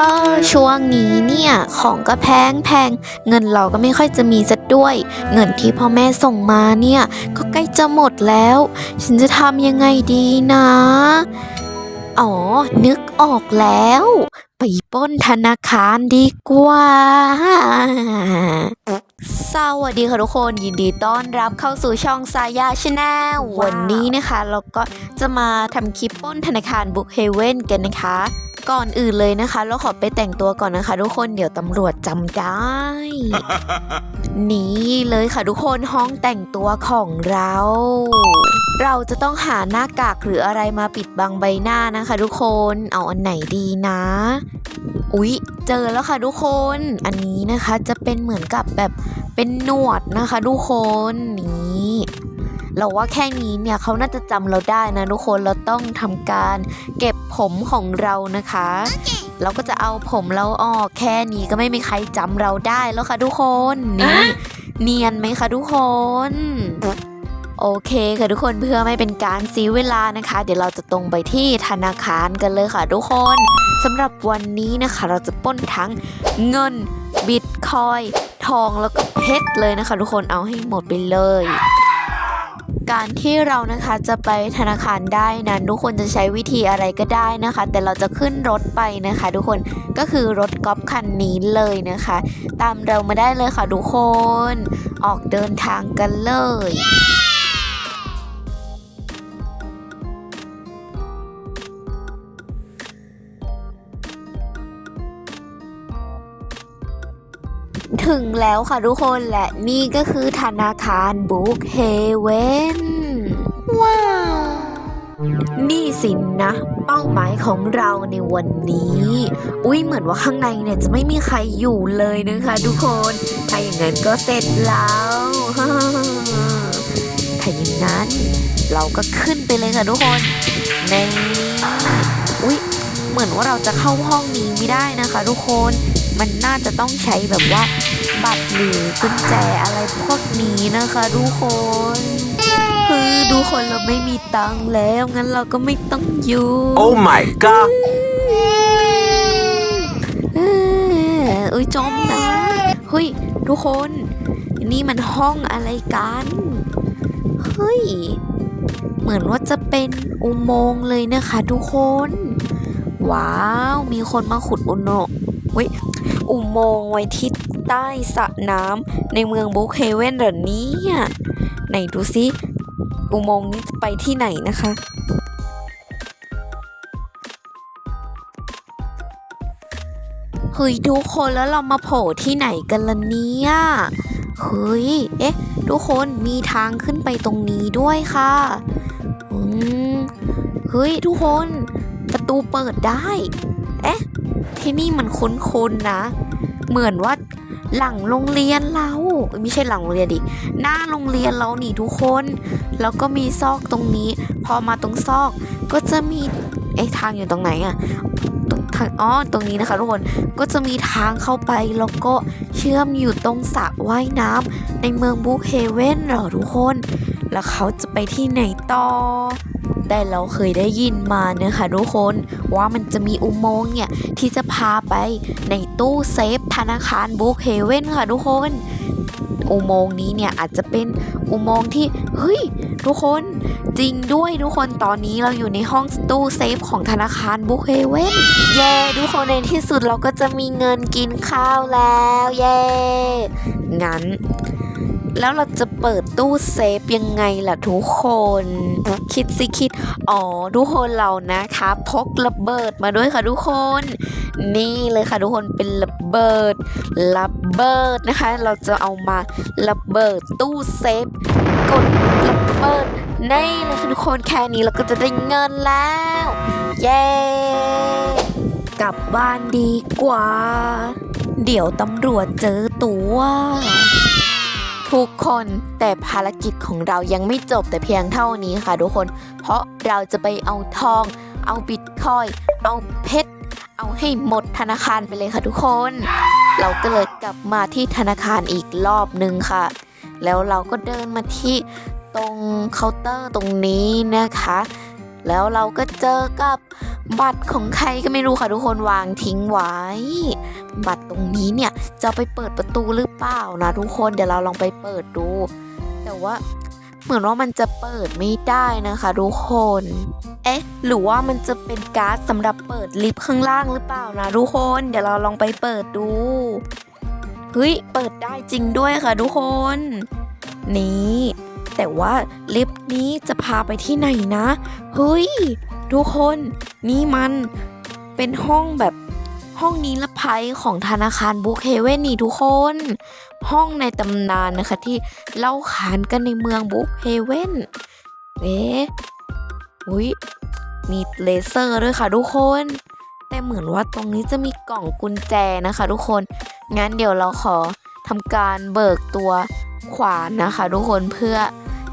อช่วงนี้เนี่ยของก็แพงแพงเงินเราก็ไม่ค่อยจะมีสักด้วย เงินที่พ่อแม่ส่งมาเนี่ยก็ใกล้จะหมดแล้ว ฉันจะทำยังไงดีนะ อ๋อ นึกออกแล้ว ไปป้นธนาคารดีกว่าสวัสดีค่ะทุกคนยินดีต้อนรับเข้าสู่ช่องสายาชาแนลวันนี้นะคะ เราก็จะมาทำคลิปป้นธนาคารบุ๊กเฮเว่นกันนะคะ ก่อนอื่นเลยนะคะ เราขอไปแต่งตัวก่อนนะคะ ทุกคนเดี๋ยวตำรวจจำได้ นี่เลยค่ะทุกคนห้องแต่งตัวของเรา เราจะต้องหาหน้ากากหรืออะไรมาปิดบังใบหน้านะคะ ทุกคนเอาอันไหนดีนะ อุ๊ย เจอแล้วค่ะทุกคน อันนี้นะคะจะเป็นเหมือนกับแบบเป็นหนวดนะคะ ทุกคนนี่ เราว่าแค่นี้เนี่ยเขาน่าจะจำเราได้นะทุกคนเราต้องทำการเก็บผมของเรานะคะเราก็จะเอาผมเราออกแค่นี้ก็ไม่มีใครจำเราได้แล้วค่ะทุกคนนี่เนียนไหมคะทุกคนโอเคค่ะทุกคนเพื่อไม่เป็นการเสียเวลานะคะ เดี๋ยวเราจะตรงไปที่ธนาคารกันเลยค่ะทุกคนสำหรับวันนี้นะคะ เราจะปล้นทั้งเงินบิตคอยทองแล้วก็เพชรเลยนะคะ ทุกคนเอาให้หมดไปเลย การที่เรานะคะจะไปธนาคารได้นะทุกคนจะใช้วิธีอะไรก็ได้นะคะ แต่เราจะขึ้นรถไปนะคะ ทุกคนก็คือรถกอล์ฟคันนี้เลยนะคะ ตามเรามาได้เลยค่ะทุกคน ออกเดินทางกันเลย ถึงแล้วค่ะทุกคนและนี่ก็คือธนาคารบุ๊กเฮเวนว้าวนี่สินนะ เป้าหมายของเราในวันนี้ อุ้ยเหมือนว่าข้างในเนี่ยจะไม่มีใครอยู่เลยนะคะทุกคนถ้าอย่างนั้นก็เสร็จแล้วถ้าอย่างนั้น เราก็ขึ้นไปเลยค่ะทุกคนในอุ้ยเหมือนว่าเราจะเข้าห้องนี้ไม่ได้นะคะ ทุกคน มันน่าจะต้องใช้แบบว่าบัตรหรือกุญแจอะไรพวกนี้นะคะทุกคนคือดูคนเราไม่มีตังค์แล้วงั้นเราก็ไม่ต้องอยู่ Oh my god! เอออุ้ยจมนะเฮ้ยทุกคนนี่มันห้องอะไรกันเฮ้ยเหมือนว่าจะเป็นอุโมงค์เลยนะคะทุกคน ว้าว มีคนมาขุดอุโนเว้ย อุโมงค์ไว้ที่ใต้สระน้ำในเมืองบุคเฮเว่นเหรอเนี่ยไหนดูซิ อุโมงค์นี้จะไปที่ไหนนะคะ เฮ้ยทุกคนแล้วเรามาโผล่ที่ไหนกันล่ะเนี่ย เฮ้ย เอ๊ะ ทุกคนมีทางขึ้นไปตรงนี้ด้วยค่ะอืมเฮ้ย ทุกคนประตูเปิดได้ เอ๊ะ ที่นี่มันคุ้นๆนะ เหมือนว่าหลังโรงเรียนเราไม่ใช่หลังโรงเรียนดิหน้าโรงเรียนเรานี่ทุกคน แล้วก็มีซอกตรงนี้ พอมาตรงซอกก็จะมีเอ๊ะทางอยู่ตรงไหนอะตรงทางอ๋อตรงนี้นะคะทุกคนก็จะมีทางเข้าไปแล้วก็เชื่อมอยู่ตรงสระว่ายน้ำในเมืองบุคเฮเว่นเหรอทุกคน แล้วเขาจะไปที่ไหนต่อ แต่เราเคยได้ยินมานะคะทุกคนว่ามันจะมีอุโมงค์เนี่ย ที่จะพาไปในตู้เซฟธนาคารบุ๊กเฮเว่นค่ะทุกคน อุโมงค์นี้เนี่ยอาจจะเป็นอุโมงค์ที่เฮ้ยทุกคนจริงด้วยทุกคนตอนนี้เราอยู่ในห้องตู้เซฟของธนาคารบุ๊กเฮเว่นเย้ทุกคนในที่สุดเราก็จะมีเงินกินข้าวแล้ว เย้งั้น แล้วเราจะเปิดตู้เซฟยังไงล่ะทุกคน คิดสิคิด อ๋อ ทุกคนเรานะคะ พกระเบิดมาด้วยค่ะทุกคน นี่เลยค่ะทุกคนเป็นระเบิดระเบิดนะคะ เราจะเอามาระเบิดตู้เซฟกดระเบิดนี่เลยค่ะทุกคนแค่นี้เราก็จะได้เงินแล้ว เย้กลับบ้านดีกว่า เดี๋ยวตำรวจเจอตัว ทุกคนแต่ภารกิจของเรายังไม่จบแต่เพียงเท่านี้ค่ะทุกคน เพราะเราจะไปเอาทอง เอาบิตคอยเอาเพชรเอาให้หมดธนาคารไปเลยค่ะทุกคน เราก็เลยกลับมาที่ธนาคารอีกรอบหนึ่งค่ะ แล้วเราก็เดินมาที่ตรงเคาน์เตอร์ตรงนี้นะคะ แล้วเราก็เจอกับบัตรของใครก็ไม่รู้ค่ะทุกคนวางทิ้งไว้ บัตรตรงนี้เนี่ยจะไปเปิดประตูหรือเปล่านะทุกคนเดี๋ยวเราลองไปเปิดดู แต่ว่าเหมือนว่ามันจะเปิดไม่ได้นะคะทุกคน เอ๊ะ หรือว่ามันจะเป็นการ์ดสำหรับเปิดลิฟต์ข้างล่างหรือเปล่านะทุกคน เดี๋ยวเราลองไปเปิดดูเฮ้ยเปิดได้จริงด้วยค่ะทุกคน นี่ แต่ว่าลิฟต์นี้จะพาไปที่ไหนนะ เฮ้ย ทุกคนนี่มันเป็นห้องแบบห้องนิรภัยของธนาคารบุ๊กเฮเว่นนี่ทุกคน ห้องในตำนานนะคะที่เล่าขานกันในเมืองบุ๊กเฮเว่นเอ๊ะอุ้ยมีเลเซอร์ด้วยค่ะทุกคน แต่เหมือนว่าตรงนี้จะมีกล่องกุญแจนะคะทุกคน งั้นเดี๋ยวเราขอทำการเบิกตัวขวานนะคะทุกคนเพื่อ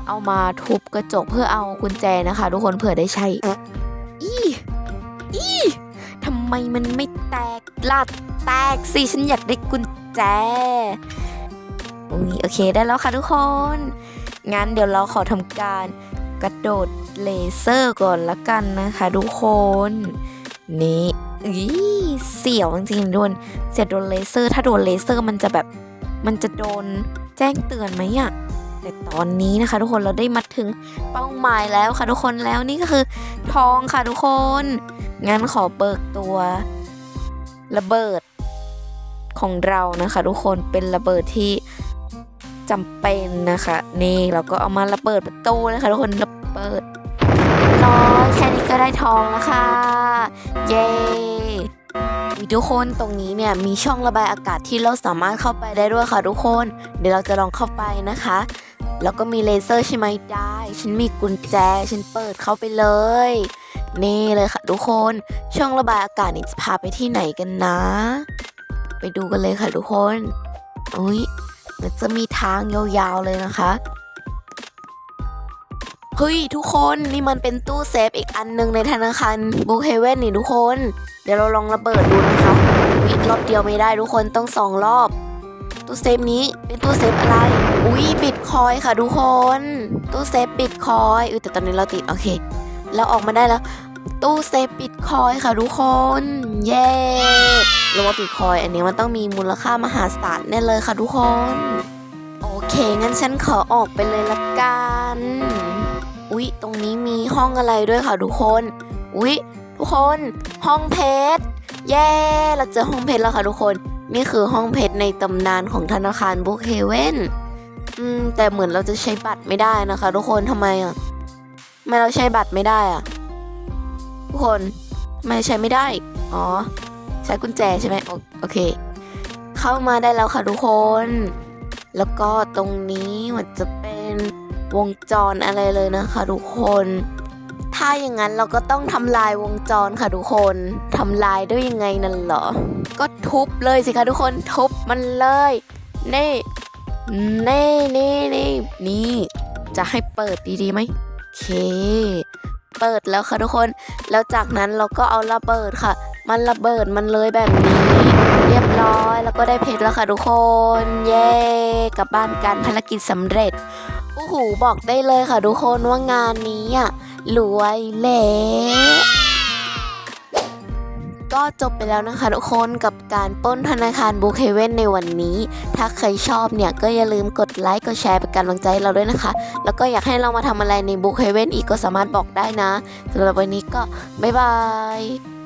เอามาทุบกระจกเพื่อเอากุญแจนะคะ ทุกคนเผื่อได้ใช้ อีอีทำไมมันไม่แตกล่ะแตกสิฉันอยากได้กุญแจอุ้ยโอเคได้แล้วค่ะทุกคน งั้นเดี๋ยวเราขอทำการกระโดดเลเซอร์ก่อนละกันนะคะ ทุกคน นี่อีเสียวจริงๆโดนเสียโดนเลเซอร์ ถ้าโดนเลเซอร์มันจะแบบ มันจะโดนแจ้งเตือนไหมอะ แต่ตอนนี้นะคะ ทุกคนเราได้มาถึงเป้าหมายแล้วค่ะทุกคนแล้วนี่ก็คือ ทองค่ะทุกคนงั้นขอเบิกตัว ระเบิดของเรานะคะ ทุกคนเป็นระเบิดที่จำเป็นนะคะ นี่เราก็เอามาระเบิดประตูเลยค่ะทุกคนระเบิดร้อยแค่นี้ก็ได้ทองแล้วค่ะเย้ทุกคนตรงนี้เนี่ยมีช่องระบายอากาศที่เราสามารถเข้าไปได้ด้วยค่ะทุกคน เดี๋ยวเราจะลองเข้าไปนะคะ แล้วก็มีเลเซอร์ใช่ไหมได้ ฉันมีกุญแจ ฉันเปิดเข้าไปเลย นี่เลยค่ะทุกคน ช่องระบายอากาศนี่จะพาไปที่ไหนกันนะ ไปดูกันเลยค่ะทุกคนอุ้ยมันจะมีทางยาวๆเลยนะคะเฮ้ยทุกคนนี่มันเป็นตู้เซฟอีกอันหนึงในธนาคารบูเฮเว่นนี่ทุกคน เดี๋ยวเราลองระเบิดดูนะคะอุ๊ยรอบเดียวไม่ได้ทุกคนต้องสองรอบ ตู้เซฟนี้เป็นตู้เซฟอะไร อุ้ยบิตคอยค่ะทุกคน ตู้เซฟบิตคอยอุ้ยแต่ตอนนี้เราติดโอเค เราออกมาได้แล้ว ตู้เซฟบิตคอยค่ะทุกคน เย้รู้ว่าบิตคอยอันนี้มันต้องมีมูลค่ามหาศาลแน่เลยค่ะทุกคน โอเค งั้นฉันขอออกไปเลยละกัน อุ๊ย ตรงนี้มีห้องอะไรด้วยค่ะทุกคน อุ๊ย ทุกคน ห้องเพชร เย้ เราเจอห้องเพชรแล้วค่ะทุกคน นี่คือห้องเพชรในตำนานของธนาคารบุ๊กเฮเว่นอืม แต่เหมือนเราจะใช้บัตรไม่ได้นะคะ ทุกคนทำไมอะทำไมเราใช้บัตรไม่ได้อะ ทุกคนทำไมใช้ไม่ได้ อ๋อ ใช้กุญแจใช่ไหมโอโอเค เข้ามาได้แล้วค่ะทุกคน แล้วก็ตรงนี้มันจะเป็นวงจรอะไรเลยนะคะ ทุกคน ถ้าอย่างนั้นเราก็ต้องทำลายวงจรค่ะทุกคนทำลายด้วยยังไงนั่นเหรอ ก็ทุบเลยสิคะทุกคนทุบมันเลยนี่นี่นี่นี่นี่จะให้เปิดดีๆไหมโอเค เปิดแล้วค่ะทุกคน แล้วจากนั้นเราก็เอาระเบิดค่ะ มันระเบิดมันเลยแบบนี้ เรียบร้อยแล้วก็ได้เพชรแล้วค่ะทุกคน เย้กลับบ้านกันภารกิจสำเร็จ โอ้โหบอกได้เลยค่ะทุกคนว่างานนี้อะรวยเละก็จบไปแล้วนะคะทุกคนกับการป้นธนาคารบูเคเว่นในวันนี้ ถ้าใครชอบเนี่ยก็อย่าลืมกดไลค์กดแชร์เป็นกำลังใจเราด้วยนะคะ แล้วก็อยากให้เรามาทำอะไรในบูเคเว่นอีกก็สามารถบอกได้นะสำหรับวันนี้ก็บ๊ายบาย